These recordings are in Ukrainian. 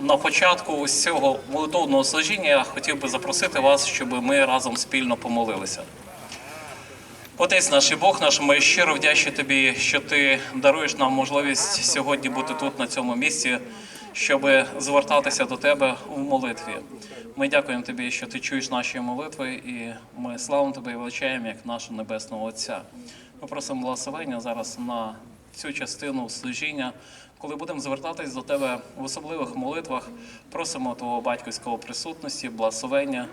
На початку ось цього молитовного служіння я хотів би запросити вас, щоб ми разом спільно помолилися. Отець наш і Бог наш, ми щиро вдячні тобі, що ти даруєш нам можливість сьогодні бути тут, на цьому місці, щоб звертатися до тебе в молитві. Ми дякуємо тобі, що ти чуєш наші молитви, і ми славимо тебе і величаємо як нашого небесного Отця. Ми просимо благословення зараз на цю частину служіння. Коли будемо звертатись до тебе в особливих молитвах, просимо твого батьківського присутності, благословення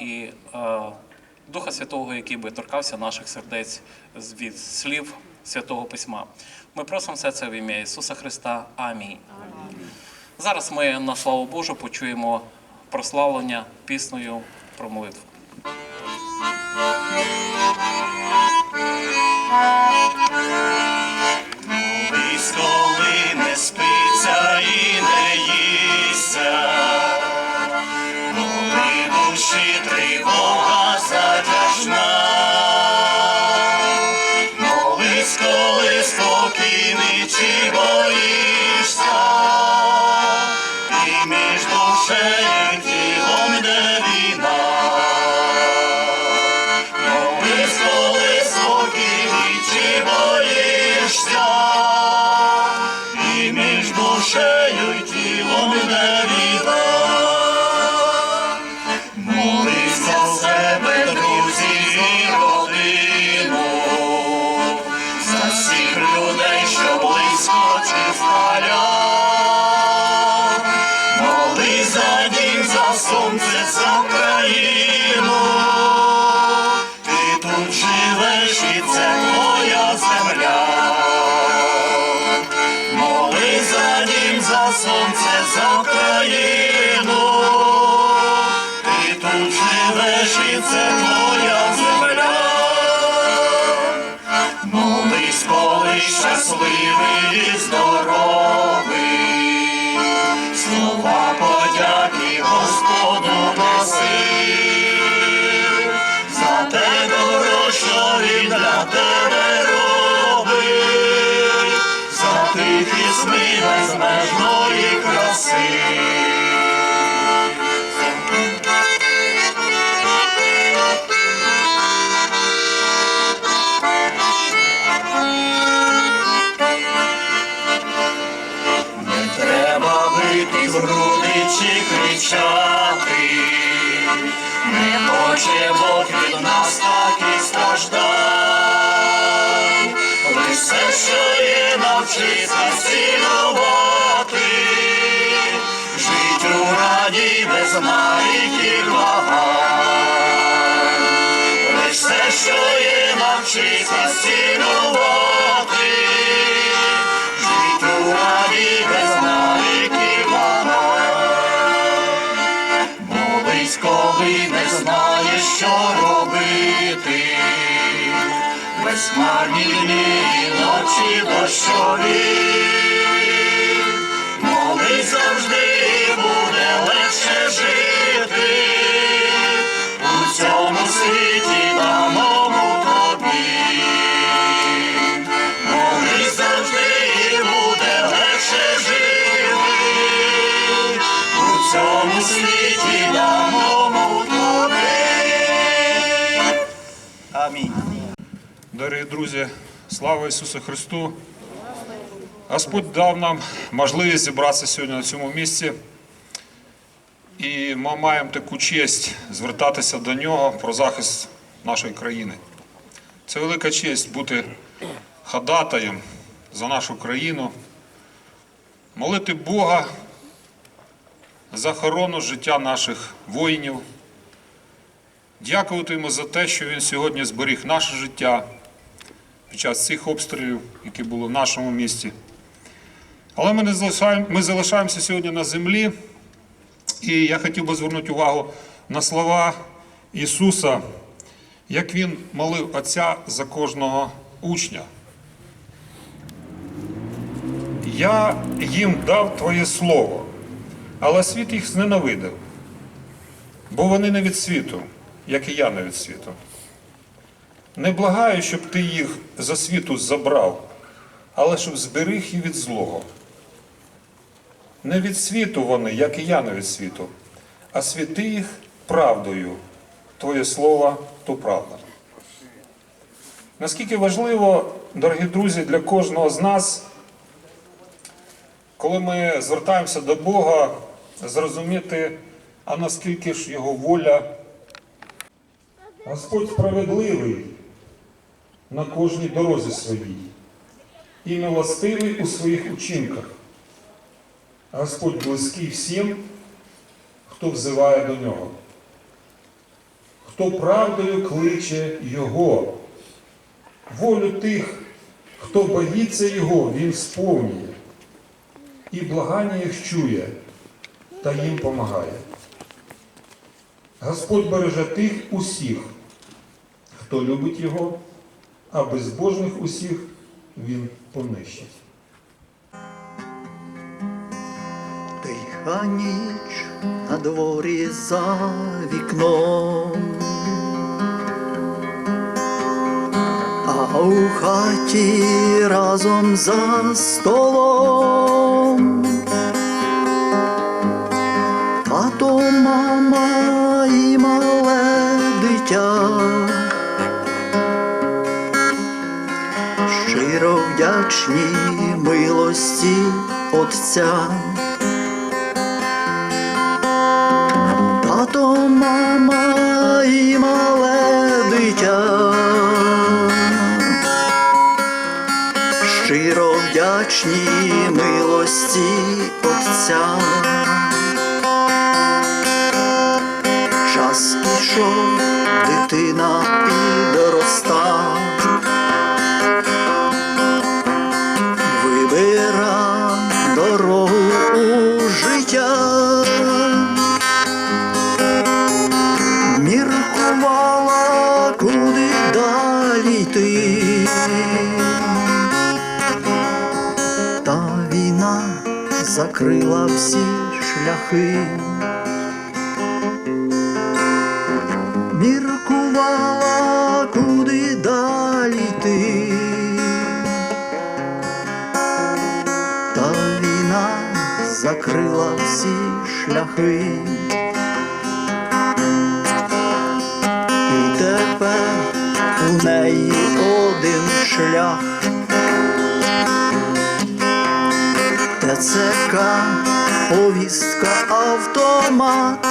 і е, Духа Святого, який би торкався наших сердець від слів Святого Письма. Ми просимо все це в ім'я Ісуса Христа. Амінь. Зараз ми на славу Божу почуємо прославлення піснею про молитву. Колись, коли тут живеш твоя земля. Молись, щасливий і треба бити в груди чи кричати, не хоче Бог від нас так і страждай, лиш все, що є, навчися цінувати, жить у раді без навіків вагань, лиш все, що є, навчися цінувати. Жить у раді без навіків Молись, не знаєш, що робити. Безмарні дні Дорогі друзі, слава Ісусу Христу! Господь дав нам можливість зібратися сьогодні на цьому місці. І ми маємо таку честь звертатися до нього про захист нашої країни. Це велика честь бути ходатаєм за нашу країну, молити Бога за охорону життя наших воїнів. Дякувати йому за те, що він сьогодні зберіг наше життя під час цих обстрілів, які були в нашому місті. Але ми, не залишаємо, ми залишаємося сьогодні на землі, і я хотів би звернути увагу на слова Ісуса, як Він молив Отця за кожного учня. Я їм дав Твоє Слово, але світ їх зненавидив, бо вони не від світу, як і я не від світу. Не благаю, щоб ти їх за світу забрав, але щоб зберіг і від злого. Не від світу вони, як і я не від світу, а світи їх правдою. Твоє слово то правда. Наскільки важливо, дорогі друзі, для кожного з нас, коли ми звертаємося до Бога, зрозуміти, а наскільки ж Його воля. Господь справедливий на кожній дорозі своїй і милостивий у своїх учинках. Господь близький всім, хто взиває до нього, хто правдою кличе Його, волю тих, хто боїться Його, Він сповнює, і благання їх чує та їм помагає. Господь береже тих усіх, хто любить Його, а безбожних усіх Він понищить. Тиха ніч на дворі за вікном, а у хаті разом за столом. Вдячні милості Отця. Тато, мама і мале дитя. Щиро вдячні милості Отця. Час ішов, дитина шляхи. Міркувала, куди далі йти. Та війна закрила всі шляхи. І тепер у неї один шлях. ТЦК, повістка, автомат.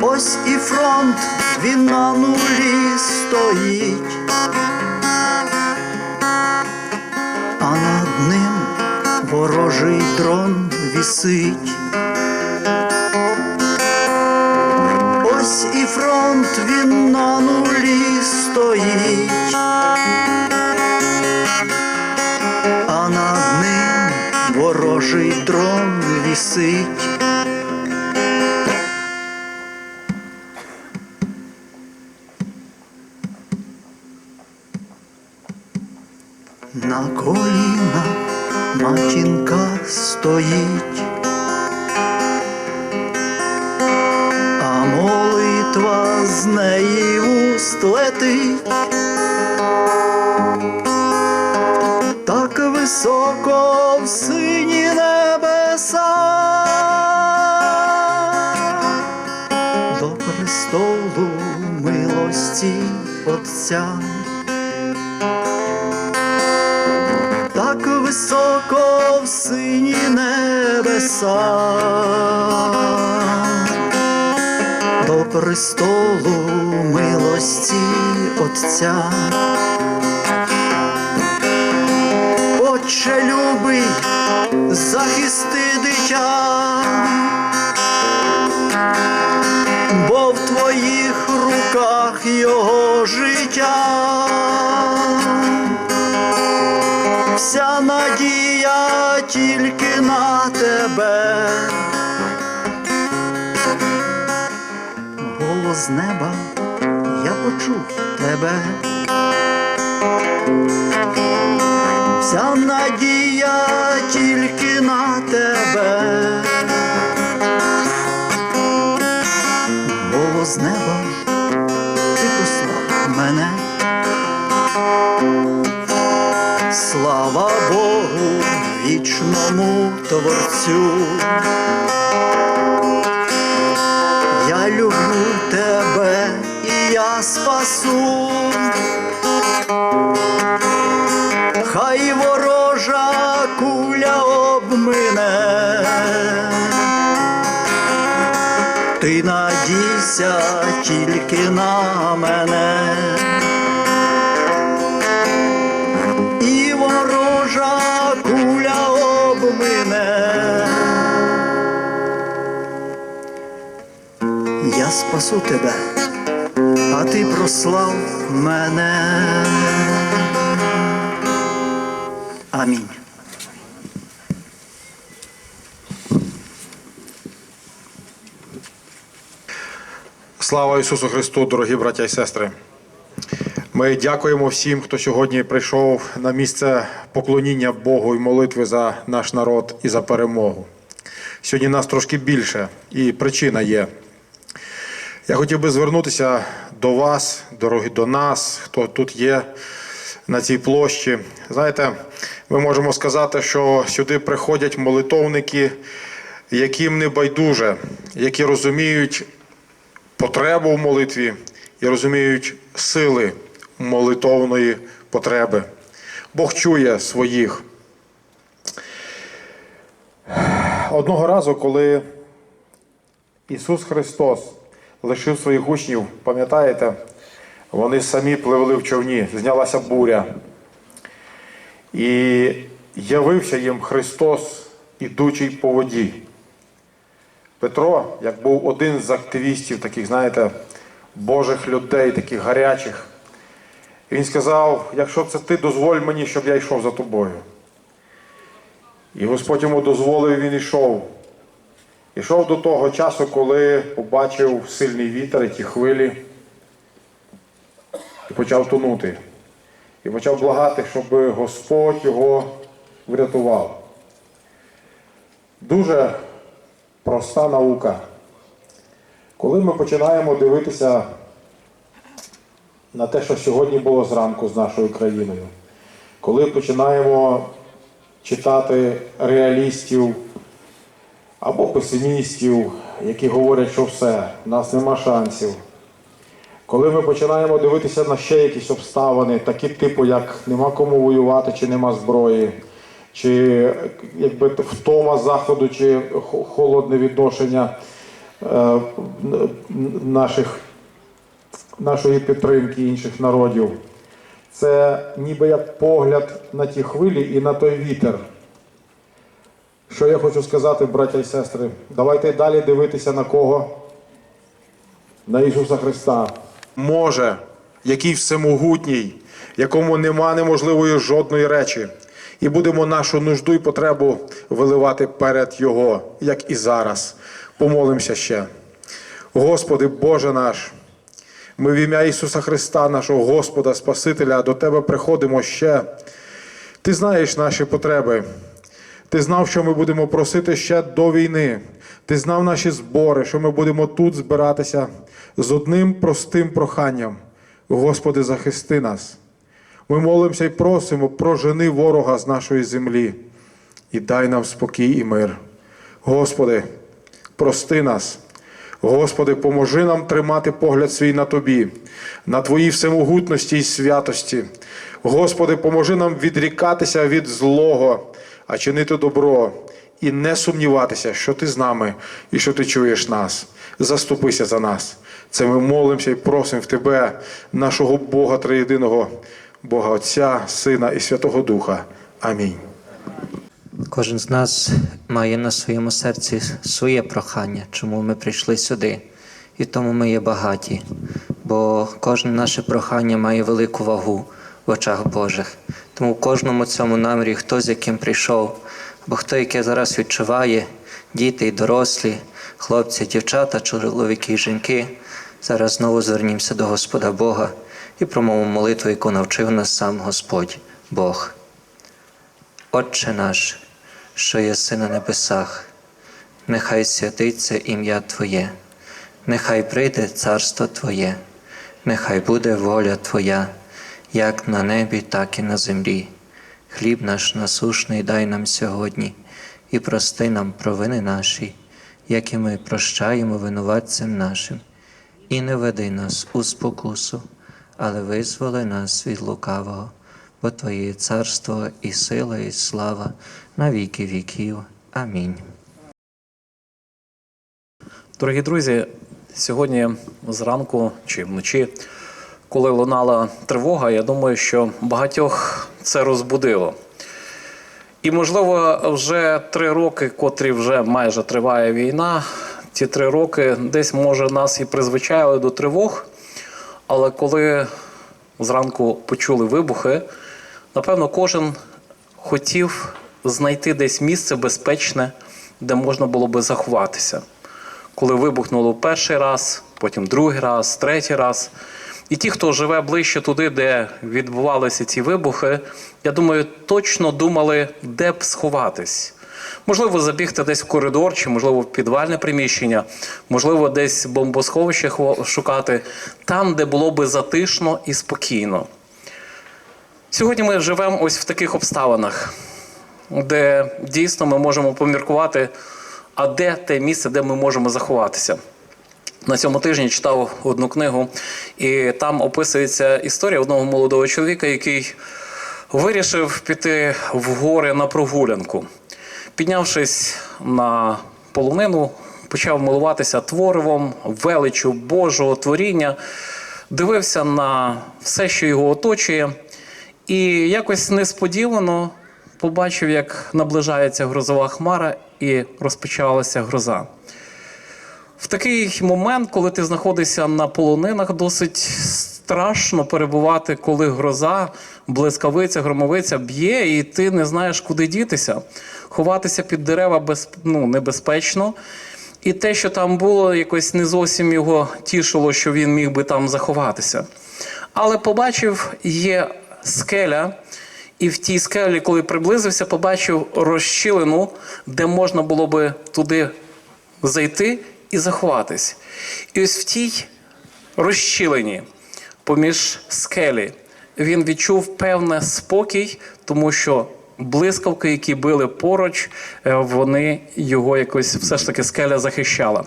Ось і фронт, він на нулі стоїть, а над ним ворожий дрон вісить. Ворожий дрон вісить. Милості Отця. Так високо в сині небеса до престолу милості Отця. Отче любий, захисти дитя, тебе. Голос з неба, я почув тебе. Вся надія тільки на тебе. Голос з неба, ти послав мене. Слава Богу, вічному Творцю. Я люблю тебе і я спасу. Хай ворожа куля обмине. Ти надійся тільки на мене. Спасу тебе, а ти прослав мене. Амінь. Слава Ісусу Христу, дорогі браття і сестри. Ми дякуємо всім, хто сьогодні прийшов на місце поклоніння Богу і молитви за наш народ і за перемогу. Сьогодні нас трошки більше, і причина є. Я хотів би звернутися до вас, дорогі до нас, хто тут є на цій площі. Знаєте, ми можемо сказати, що сюди приходять молитовники, яким не байдуже, які розуміють потребу в молитві і розуміють сили молитовної потреби. Бог чує своїх. Одного разу, коли Ісус Христос лишив своїх учнів, пам'ятаєте, вони самі пливли в човні, знялася буря. І явився їм Христос, ідучий по воді. Петро, як був один з активістів, таких, знаєте, Божих людей, таких гарячих, він сказав: якщо це ти, дозволь мені, щоб я йшов за тобою. І Господь йому дозволив, він йшов. Ішов до того часу, коли побачив сильний вітер і ті хвилі, і почав тонути. І почав благати, щоб Господь його врятував. Дуже проста наука. Коли ми починаємо дивитися на те, що сьогодні було зранку з нашою країною, коли починаємо читати реалістів або песимістів, які говорять, що все, в нас нема шансів. Коли ми починаємо дивитися на ще якісь обставини, такі типу, як нема кому воювати, чи нема зброї, чи якби втома заходу, чи холодне відношення е, наших, нашої підтримки інших народів. Це ніби як погляд на ті хвилі і на той вітер. Що я хочу сказати, браття і сестри? Давайте далі дивитися на кого? На Ісуса Христа. Може, який всемогутній, якому нема неможливої жодної речі, і будемо нашу нужду і потребу виливати перед Його, як і зараз. Помолимося ще. Господи, Боже наш, ми в ім'я Ісуса Христа, нашого Господа, Спасителя, до Тебе приходимо ще. Ти знаєш наші потреби. Ти знав, що ми будемо просити ще до війни. Ти знав наші збори, що ми будемо тут збиратися з одним простим проханням. Господи, захисти нас. Ми молимося і просимо, прожени ворога з нашої землі і дай нам спокій і мир. Господи, прости нас. Господи, поможи нам тримати погляд свій на Тобі, на Твоїй всемогутності і святості. Господи, поможи нам відрікатися від злого, а чинити добро і не сумніватися, що Ти з нами і що Ти чуєш нас. Заступися за нас. Це ми молимося і просимо в Тебе, нашого Бога Триєдиного, Бога Отця, Сина і Святого Духа. Амінь. Кожен з нас має на своєму серці своє прохання, чому ми прийшли сюди. І тому ми є багаті, бо кожне наше прохання має велику вагу в очах Божих. В кожному цьому намірі, хто з яким прийшов, бо хто яке зараз відчуває, діти і дорослі, хлопці, дівчата, чоловіки і жінки, зараз знову звернімося до Господа Бога і промовимо молитву, яку навчив нас сам Господь Бог. Отче наш, що єси на небесах, нехай святиться ім'я Твоє, нехай прийде царство Твоє, нехай буде воля Твоя, як на небі, так і на землі. Хліб наш насушний дай нам сьогодні, і прости нам провини наші, як і ми прощаємо винуватцям нашим, і не веди нас у спокусу, але визволи нас від лукавого, бо Твоє царство і сила, і слава на віки віків. Амінь. Дорогі друзі, сьогодні зранку чи вночі, коли лунала тривога, я думаю, що багатьох це розбудило. І, можливо, вже три роки, котрі вже майже триває війна, ті три роки десь, може, нас і призвичайили до тривог, але коли зранку почули вибухи, напевно, кожен хотів знайти десь місце безпечне, де можна було би заховатися коли вибухнуло перший раз, потім другий раз, третій раз. І ті, хто живе ближче туди, де відбувалися ці вибухи, я думаю, точно думали, де б сховатись. Можливо, забігти десь в коридор, чи, можливо, в підвальне приміщення, можливо, десь бомбосховище шукати, там, де було би затишно і спокійно. Сьогодні ми живемо ось в таких обставинах, де дійсно ми можемо поміркувати, а де те місце, де ми можемо заховатися. На цьому тижні читав одну книгу, і там описується історія одного молодого чоловіка, який вирішив піти в гори на прогулянку. Піднявшись на полонину, почав милуватися творивом, величу Божого творіння, дивився на все, що його оточує, і якось несподівано побачив, як наближається грозова хмара, і розпочалася гроза. В такий момент, коли ти знаходишся на полонинах, досить страшно перебувати, коли гроза, блискавиця, громовиця б'є, і ти не знаєш, куди дітися. Ховатися під дерева без, ну, небезпечно. І те, що там було, якось не зовсім його тішило, що він міг би там заховатися. Але побачив, є скеля, і в тій скелі, коли приблизився, побачив розщілину, де можна було би туди зайти і заховатись. І ось в тій розщілені поміж скелі він відчув певне спокій, тому що блискавки, які били поруч, е, вони його якось все ж таки скеля захищала.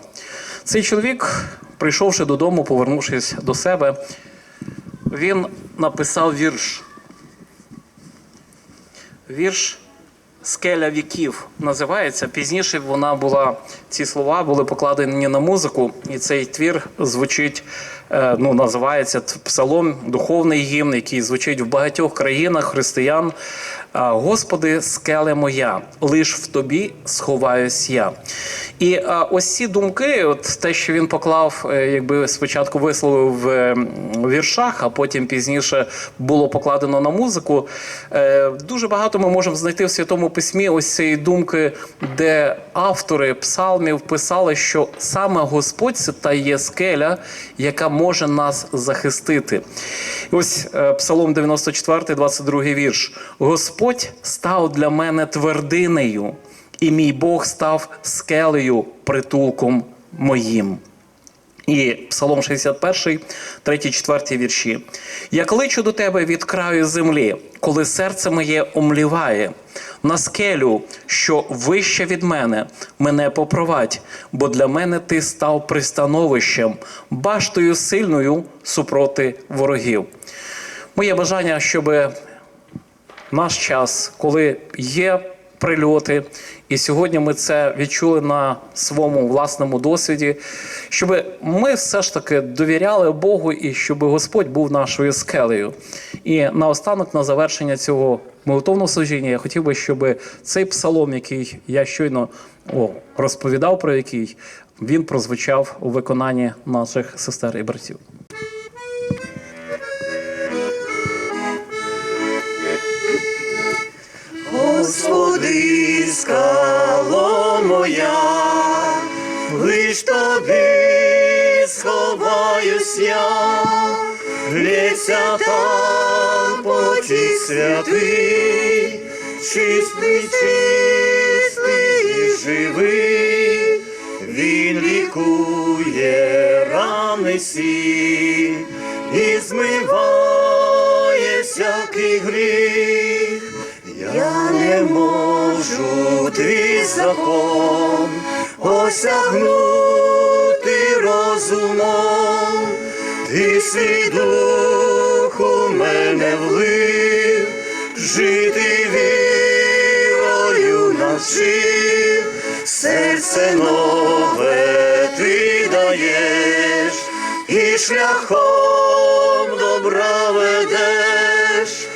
Цей чоловік, прийшовши додому, повернувшись до себе, він написав вірш. Вірш Скеля віків називається. Пізніше вона була, ці слова були покладені на музику, і цей твір звучить, е, ну, називається псалом, духовний гімн, який звучить в багатьох країнах християн. Господи, скеле моя, лиш в тобі сховаюсь я. І а, ось ці думки, от те, що він поклав, е, якби спочатку висловив в віршах, а потім пізніше було покладено на музику. е, Дуже багато ми можемо знайти в святому письмі ось цієї думки, де автори псалмів писали, що саме Господь це та є скеля, яка може нас захистити. І ось е, Псалом 94, 22 вірш. Господь став для мене твердинею, і мій Бог став скелею, притулком моїм. І Псалом 61, 3, 4 вірші. Я кличу до тебе від краю землі, коли серце моє омліває, на скелю, що вище від мене, мене попровадь, бо для мене ти став пристановищем, баштою сильною супроти ворогів. Моє бажання, щоб наш час, коли є прильоти, і сьогодні ми це відчули на своєму власному досвіді, щоб ми все ж таки довіряли Богу і щоб Господь був нашою скелею. І наостанок, на завершення цього молитовного служіння, я хотів би, щоб цей псалом, який я щойно о, розповідав про який, він прозвучав у виконанні наших сестер і братів. Господи, скало моя, лиш тобі сховаюсь я, лється там потік святий, чистий, чистий і живий, він лікує рани всі закон, осягнути розумом, ти свій дух у мене влив, жити вірою навчив, серце нове ти даєш, і шляхом добра ведеш,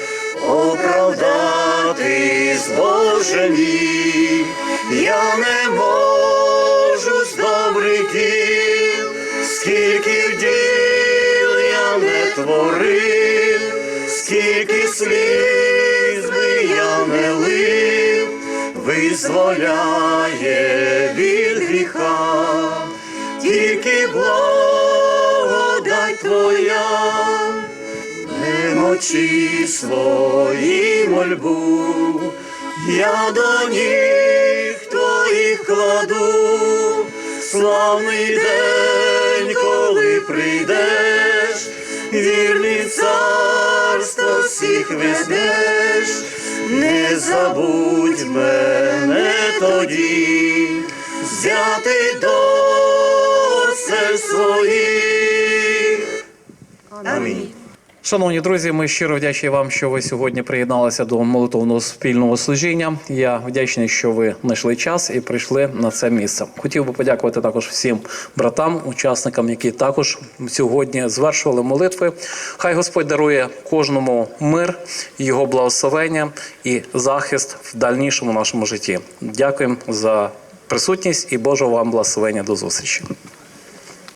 оправдати збожені, я не можу з добрих діл, скільки діл я не творив, скільки сліз би я не лив, визволяє від гріха, тільки благодать твоя немочі свої мольбу, я до твоїх кладу, славний день, коли прийдеш, вірний царство всіх везеш, не забудь мене тоді, взяти до серць своїх. Амінь. Шановні друзі, ми щиро вдячні вам, що ви сьогодні приєдналися до молитовного спільного служіння. Я вдячний, що ви знайшли час і прийшли на це місце. Хотів би подякувати також всім братам, учасникам, які також сьогодні звершували молитви. Хай Господь дарує кожному мир, його благословення і захист в дальнішому нашому житті. Дякуємо за присутність і Божого вам благословення. До зустрічі.